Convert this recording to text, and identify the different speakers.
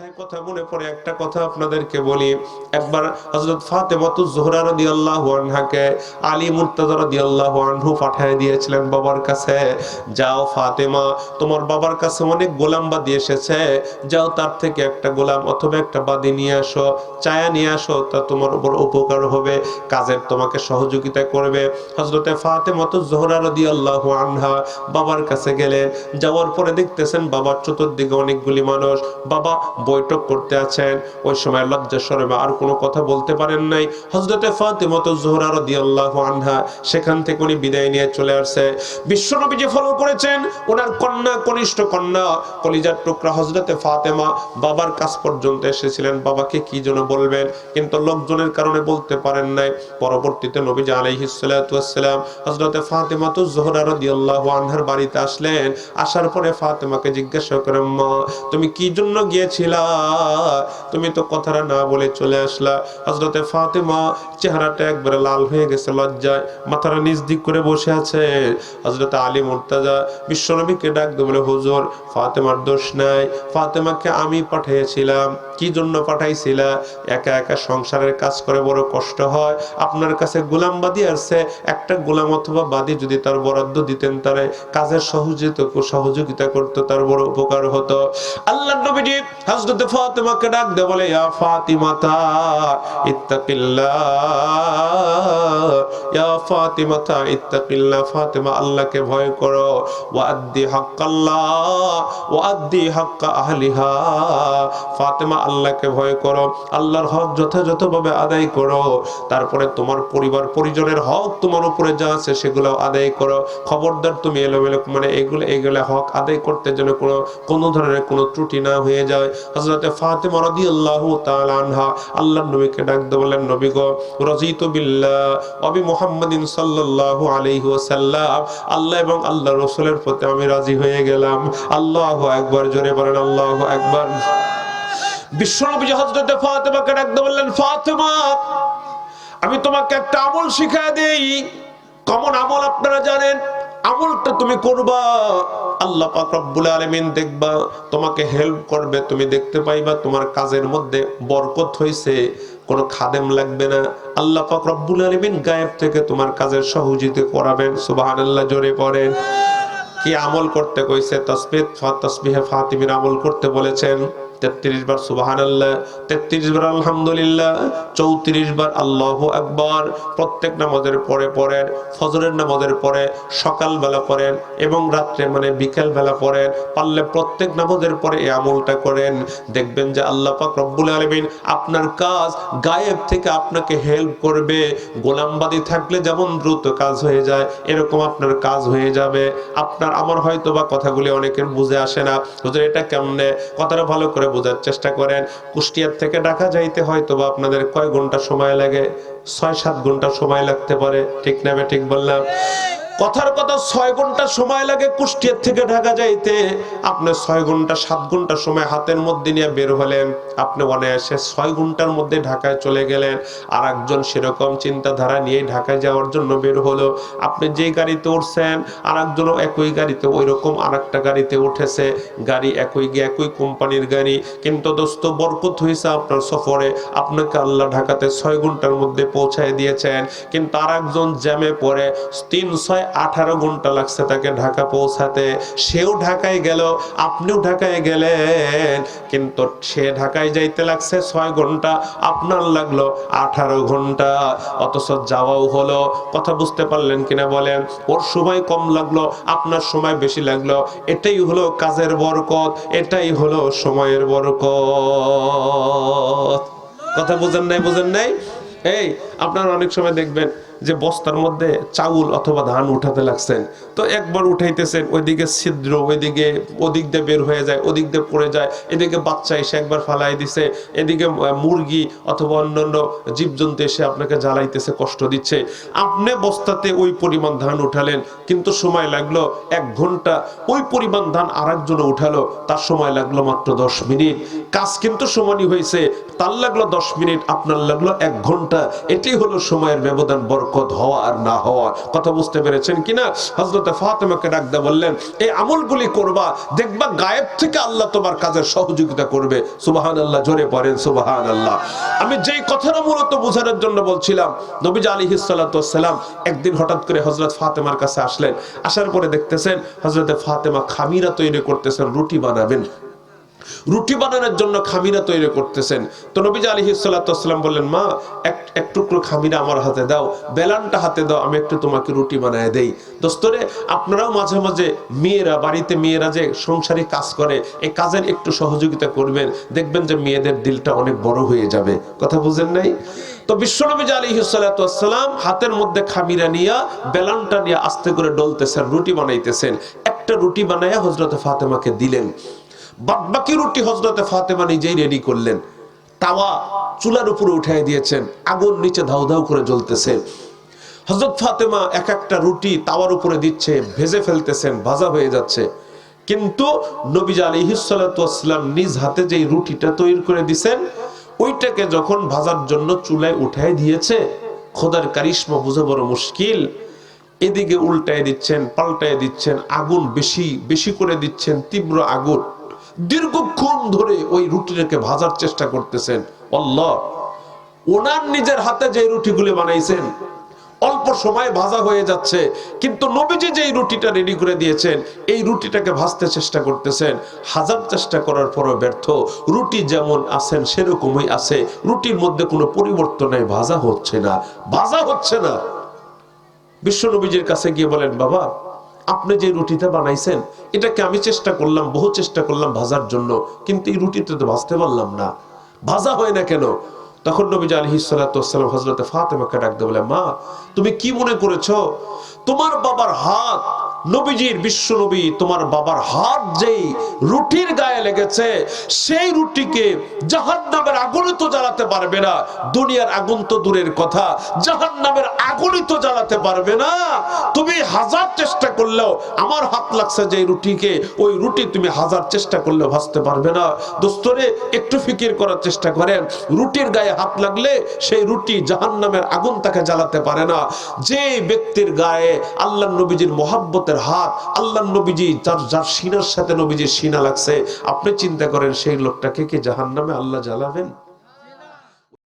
Speaker 1: কথা মনে পড়ে, একটা কথা আপনাদেরকে বলি। একবার হযরত ফাতেমাতু জোহরা রাদিয়াল্লাহু আনহাকে, আলী মুর্তাজা রাদিয়াল্লাহু আনহু পাঠিয়ে দিয়েছিলেন বাবার কাছে। যাও ফাতেমা, তোমার বাবার কাছে অনেক গোলাম বাদি এসেছে। যাও তার থেকে একটা গোলাম অথবা একটা বাদি নিয়ে আসো, চায়া নিয়ে আসো, তা তোমার উপর উপকার হবে, কাজের তোমাকে সহযোগিতা করবে। হযরতে ফাতেমাতু জোহরা রাদিয়াল্লাহু আনহা বাবার কাছে গেলেন, যাওয়ার পরে দেখতেছেন বাবার চতুর্দিকে অনেকগুলি মানুষ। বাবা বৈঠক করতে আছেন। ওই সময় লজ্জা শরমে আর কোনো কথা বলতে পারেন নাই। হযরতে ফাতেমা জোহরা রাদিয়াল্লাহু আনহা, সেখান থেকে উনি বিদায় নিয়ে চলে আসছে। বিশ্বনবী যে ফলো করেছেন, ওনার কন্যা, কনিষ্ঠ কন্যা, কলিজার টুকরা হযরতে ফাতেমা বাবার কাছ পর্যন্ত এসেছিলেন। বাবাকে কি যেন বলবেন, কিন্তু লোকজনের কারণে বলতে পারেন নাই। পরবর্তীতে নবীজি আলাইহিস সালাতু ওয়াসসালাম হযরতে ফাতেমা তো জোহরা রাদিয়াল্লাহু আনহার বাড়িতে আসলেন। আসার পরে ফাতেমাকে জিজ্ঞাসা করেন মা, তুমি কি জন্য গিয়েছিলা? তুমি তো কথাটা না বলে চলে আসলা। হযরতে ফাতেমা চেহারাটা একবারে লাল হয়ে গেছে লজ্জায় মাথাটা নিচ দিক করে বসে আছে। হযরতে আলী মুর্তাজা বিশ্বনবীকে ডাক দিয়ে বলে, হুজুর, ফাতেমার দোষ নাই। ফাতেমাকে আমি পাঠিয়েছিলাম। কি জন্য পাঠাইছিলা? একা একা সংসারের কাজ করে বড় কষ্ট হয়। আপনার কাছে গোলাম বাদি আসছে একটা গোলাম অথবা বাদি যদি তার বরাদ্দ দিতেন, তারে কাজের সহযোগিতা সহযোগিতা করতে তার বড় উপকার হতো। আল্লাহ নবীজি হযরত ফাতেমাকে ডাক দিয়ে বলে ইয়া ফাতিমাতা ইত্তাকিল্লাহ। আল্লাহকে ভয় করো। আহলিহা। ফাতেমা, আল্লাহকে ভয় করো। আল্লাহর হক আদায় করো। তারপরে তোমার পরিবার, পরিজনের হক তোমার উপরে যা আছে সেগুলো আদায় করো। খবরদার তুমি এলোমেলো মানে এগুলো এগুলো হক আদায় করতে যেন কোনো কোনো ধরনের কোনো ত্রুটি না হয়ে যায়। হযরতে ফাতেমা রাদিয়াল্লাহু তাআলা আনহা, আল্লাহর নবীকে ডাক বললেন, নবী গো, রাজিতু বিল্লাহ, অবি মুহাম্মাদিন সাল্লাল্লাহু আলাইহি ওয়াসাল্লাম, আল্লাহ এবং আল্লাহ রাসূলের প্রতি আমি রাজি হয়ে গেলাম। আল্লাহু আকবার, জোরে বলেন আল্লাহু আকবার। বিশ্বনবী হযরতে ফাতেমাকে ডাক দিয়ে বললেন, ফাতেমা, আমি তোমাকে একটা আমল শিখায় দেই। কমন আমল আপনারা জানেন? আমলটা তুমি করবা, আল্লাহ পাক রব্বুল আলামিন দেখবা, তোমাকে হেল্প করবে, তুমি দেখতে পাইবা তোমার কাজের মধ্যে বরকত হইছে। কোনো খাদেম লাগবে না। আল্লাহ পাক রব্বুল আলামিন গায়েব থেকে তোমার কাজের সহযোগিতা করাবেন, সুবহানাল্লাহ, জোরে পড়েন কি আমল করতে কইছে? তসবিহ তসবিহে ফাতিমির আমল করতে বলেছেন। তেত্রিশ বার সুবাহান আল্লাহ তেত্রিশ বার আলহামদুলিল্লাহ, চৌত্রিশ বার আল্লাহ আকবর, প্রত্যেক নামাজের পরে পড়েন, ফজরের নামাজের পরে সকালবেলা পড়েন এবং রাত্রে মানে বিকেল বেলা পড়েন, পারলে প্রত্যেক নামাজের পরে এই আমলটা করেন। দেখবেন যে আল্লাহ পাক রব্বুল আলমিন আপনার কাজ গায়েব থেকে আপনাকে হেল্প করবে। গোলামবাদী থাকলে যেমন দ্রুত কাজ হয়ে যায়, এরকম আপনার কাজ হয়ে যাবে। আপনার, আমার হয়তো বা কথাগুলি অনেকের বুঝে আসে না। এটা কেমনে? কথাটা ভালো করে বোঝার চেষ্টা করেন। কুষ্টিয়ার থেকে ঢাকা যাইতে হয়তো বা আপনাদের কয় ঘণ্টা সময় লাগে? ছয়, সাত ঘণ্টা সময় লাগতে পারে। ঠিক না ঠিক বললাম। কথার কথা, ছয় ঘণ্টা সময় লাগে কুষ্টিয়ার থেকে ঢাকা যাইতে। আপনার ছয় ঘণ্টা, সাত ঘণ্টা সময় হাতের মধ্যে নিয়ে বের হলেন। আপনি অনায়াসে ছয় ঘণ্টার মধ্যে ঢাকায় চলে গেলেন। আর একজন সেরকম চিন্তাধারা নিয়ে ঢাকায় যাওয়ার জন্য বের হলো। আপনি যে গাড়িতে উঠছেন আর একজনও একই গাড়িতে ওই রকম আর একটা গাড়িতে উঠেছে। গাড়ি একই একই কোম্পানির গাড়ি। কিন্তু দোস্ত, বরকত হয়েছে আপনার সফরে। আপনাকে আল্লাহ ঢাকাতে ছয় ঘণ্টার মধ্যে পৌঁছায় দিয়েছেন। কিন্তু আর একজন জ্যামে পড়ে, তিন, ছয়, আঠারো ঘণ্টা লাগছে তাকে ঢাকা পৌঁছাতে। সেও ঢাকায় গেল, আপনিও ঢাকায় গেলেন। কিন্তু সে ঢাকায় যাইতে লাগছে, ছয় ঘণ্টা আপনার লাগল, আঠারো ঘণ্টা। অথচ যাওয়াও হলো, কথা বুঝতে পারলেন কিনা বলেন, ওর সময় কম লাগল, আপনার সময় বেশি লাগল। এটাই হলো কাজের বরকত, এটাই হলো সময়ের বরকত। কথা বুঝেন নাই বুঝেন নাই? এই, আপনারা অনেক সময় দেখবেন যে বস্তার মধ্যে চাউল অথবা ধান উঠাতে লাগছেন। তো একবার উঠাইতেছেন, ওইদিকে ছিদ্র, ওইদিকে ওদিক দিয়ে বের হয়ে যায়, ওদিক দিয়ে পড়ে যায়, এদিকে বাচ্চা এসে একবার ফালাই দিছে, এদিকে মুরগি অথবা অন্যান্য জীবজন্তু এসে আপনাকে জ্বালাইতেছে, কষ্ট দিচ্ছে। আপনি বস্তাতে ওই পরিমাণ ধান উঠালেন, কিন্তু সময় লাগল এক ঘণ্টা, ওই পরিমাণ ধান আর একজন উঠালো, তার সময় লাগল মাত্র দশ মিনিট। কাজ কিন্তু সমানই হয়েছে, তার লাগল দশ মিনিট, আপনার লাগল এক ঘণ্টা। এটি হলো সময়ের ব্যবধান, বরকত। বরকত হওয়া আর না হওয়া, কথা বুঝতে পেরেছেন কিনা? হজরতে ফাতেমাকে ডাকতে বললেন, এই আমলগুলি করবা, দেখবা গায়েব থেকে আল্লাহ তোমার কাজের সহযোগিতা করবে। সুবাহান আল্লাহ জোরে পড়েন সুবাহান আল্লাহ আমি যেই কথাটা মূলত বোঝানোর জন্য বলছিলাম, নবীজ আলী হিসালাম একদিন হঠাৎ করে হজরত ফাতেমার কাছে আসলেন। আসার পরে দেখতেছেন হজরতে ফাতেমা খামিরা তৈরি করতেছেন, রুটি বানাবেন। রুটি বানানোর জন্য খামিরা তৈরি করতেছেন। তো নবীজ আলী হিসালাম বললেন, মা, এক এক টুকরো খামিরা আমার হাতে দাও, বেলানটা হাতে দাও, আমি একটু তোমাকে রুটি বানায় দেই। দোস্তরে, আপনারাও মাঝে মাঝে মেয়েরা, বাড়িতে মেয়েরা যে সংসারে কাজ করে, এই কাজের একটু সহযোগিতা করবেন, দেখবেন যে মেয়েদের দিলটা অনেক বড় হয়ে যাবে। কথা বুঝেন নাই? তো বিশ্বনবী আলী হিসালাম হাতের মধ্যে খামিরা নিয়া, বেলানটা নিয়ে আস্তে করে ডলতেছেন, রুটি বানাইতেছেন। একটা রুটি বানাইয়া হজরত ফাতেমাকে দিলেন। বাকি রুটি হজরতে ফাতেমা নিজেই রেডি করলেন। তাওয়া চুলার উপরে উঠাই দিয়েছেন, আগুন নিচে ধাউ ধাউ করে জ্বলতেছে। হজরত ফাতেমা এক একটা রুটি তাওয়ার উপরে দিচ্ছে, ভেজে ফেলতেছেন, ভাজা হয়ে যাচ্ছে। কিন্তু নবীজ আলী হিসালাম নিজ হাতে যেই রুটিটা তৈরি করে দিছেন, ওইটাকে যখন ভাজার জন্য চুলায় উঠাই দিয়েছে, খোদার কারিশ্মা বোঝা বড় মুশকিল। এদিকে উল্টায় দিচ্ছেন, পাল্টায় দিচ্ছেন, আগুন বেশি বেশি করে দিচ্ছেন, তীব্র আগুন। দীর্ঘক্ষণ ধরে ওই রুটিটাকে ভাজার চেষ্টা করতেছেন। আল্লাহ, ওনার নিজের হাতে যে রুটিগুলি বানাইছেন, অল্প সময় ভাজা হয়ে যাচ্ছে, কিন্তু নবীজি যে রুটিটা রেডি করে দিয়েছেন, এই রুটিটাকে ভাজতে চেষ্টা করতেছেন। হাজার চেষ্টা করার পরও ব্যর্থ। রুটি যেমন আছেন, সেরকমই আছে। রুটির মধ্যে কোনো পরিবর্তন ভাজা হচ্ছে না। ভাজা হচ্ছে না। বিশ্ব নবীজির কাছে গিয়ে বলেন, বাবা আপনি যে রুটিটা বানাইছেন, এটাকে আমি চেষ্টা করলাম, বহু চেষ্টা করলাম ভাজার জন্য, কিন্তু এই রুটিটা তো ভাজতে পারলাম না। ভাজা হয় না কেন? তখন নবী আলহি সাল্লাম হজরত ফাতেমাকে ডাকতে বলে, মা, তুমি কি মনে করেছ? তোমার বাবার হাত নবীজির বিশ্ব নবী তোমার বাবার হাত যেই রুটির গায়ে লেগেছে, সেই রুটিকে জাহান নামের আগুনে তো জ্বালাতে পারবে না। দুনিয়ার আগুন তো দূরের কথা জাহান নামের আগুনই তো জ্বালাতে পারবে না। তুমি হাজার চেষ্টা করলেও আমার হাত লাগছে যে রুটিকে, ওই রুটি তুমি হাজার চেষ্টা করলেও ভাজতে পারবে না। দোস্তরে, একটু ফিকির করার চেষ্টা করেন। রুটির গায়ে হাত লাগলে সেই রুটি জাহান নামের আগুন তাকে জ্বালাতে পারে না। যে ব্যক্তির গায়ে আল্লাহ নবীজির মোহাব্বতের হাত আল্লাহ নবীজি, যার যার সিনার সাথে নবীজির সিনা লাগছে, আপনি চিন্তা করেন সেই লোকটাকে কি জাহান নামে আল্লাহ জ্বালাবেন?